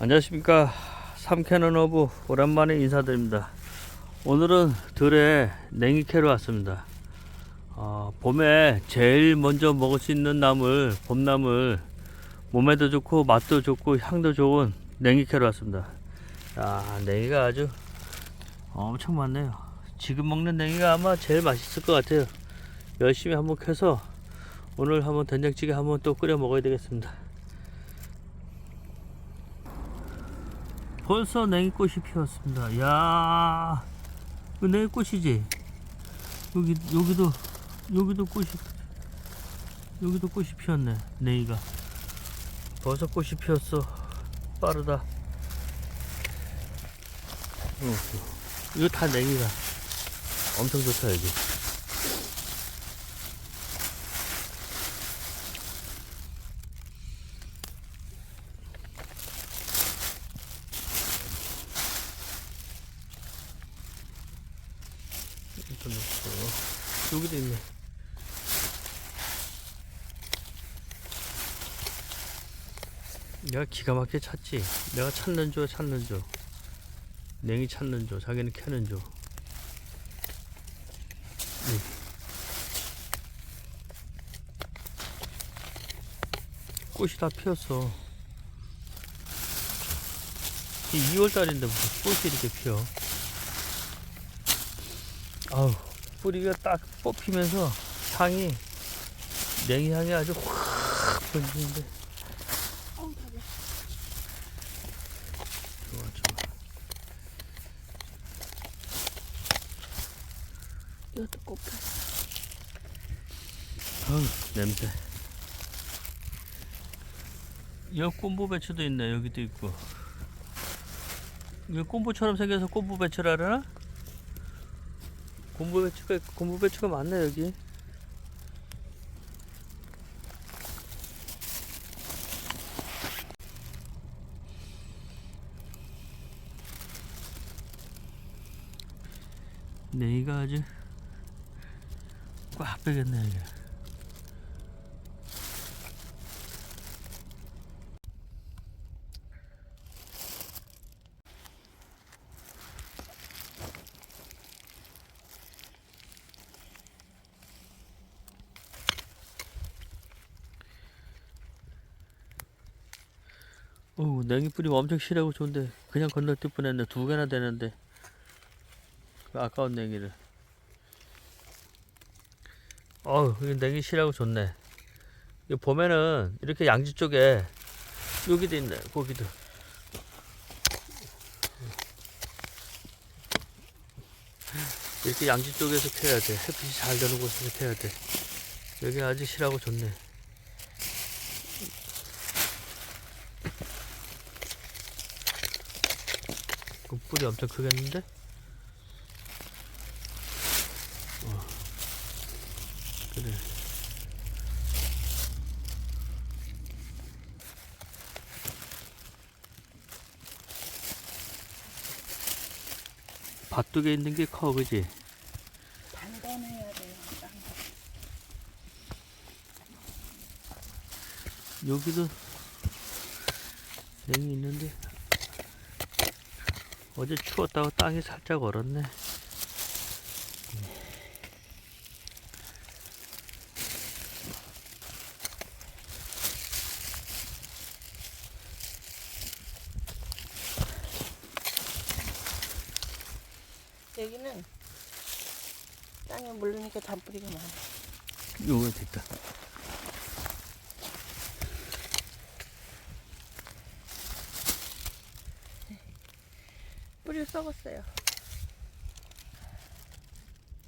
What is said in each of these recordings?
안녕하십니까. 삼캐논 어부 오랜만에 인사드립니다. 오늘은 들에 냉이 캐러 왔습니다. 어, 봄에 제일 먼저 먹을 수 있는 나물 봄나물 몸에도 좋고 맛도 좋고 향도 좋은 냉이 캐러 왔습니다. 아 냉이가 아주 엄청 많네요. 지금 먹는 냉이가 아마 제일 맛있을 것 같아요. 열심히 한번 캐서 오늘 한번 된장찌개 한번 또 끓여 먹어야 되겠습니다 벌써 냉이꽃이 피었습니다. 야, 그 냉이꽃이지. 여기 여기도 여기도 꽃이 여기도 꽃이 피었네. 냉이가 벌써 꽃이 피었어. 빠르다. 어, 이거 다 냉이가 엄청 좋다 여기. 이것도 넣고 여기도 있네. 내가 기가 막히게 찾지. 내가 찾는 줘, 찾는 줘. 냉이 찾는 줘. 자기는 캐는 줘. 응. 꽃이 다 피었어. 2월달인데 무슨 꽃이 이렇게 피어? 아우 뿌리가 딱 뽑히면서 향이 냉이 향이 아주 확 번지는데 좋아 좋아 이것도 꼭 폈어. 아우 냄새 여기 꼼보 배추도 있네 여기도 있고 이거 꼼보처럼 생겨서 꼼보 배추라 하나? 꼼보 배추가 있고 꼼보 배추가 많네 여기. 냉이가 아주 꽉 빼겠네 이게 어 냉이 뿌리가 엄청 실하고 좋은데 그냥 건너뛸 뻔했네. 두 개나 되는데. 그 아까운 냉이를. 어우 이 냉이 실하고 좋네. 이거 보면은 이렇게 양지 쪽에 여기도 있네 거기도. 이렇게 양지 쪽에서 캐야 돼. 햇빛이 잘 드는 곳에서 캐야 돼. 여기 아주 실하고 좋네 그 뿌리 엄청 크겠는데? 어. 그래. 밭두개 있는 게 커, 그지? 단단해야 돼요. 여기도 냉이 있는데 어제 추웠다고 땅이 살짝 얼었네. 여기는 땅에 물르니까 단뿌리가 많아. 요거 됐다. 뿌리 썩었어요.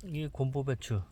이게 곰보 배추.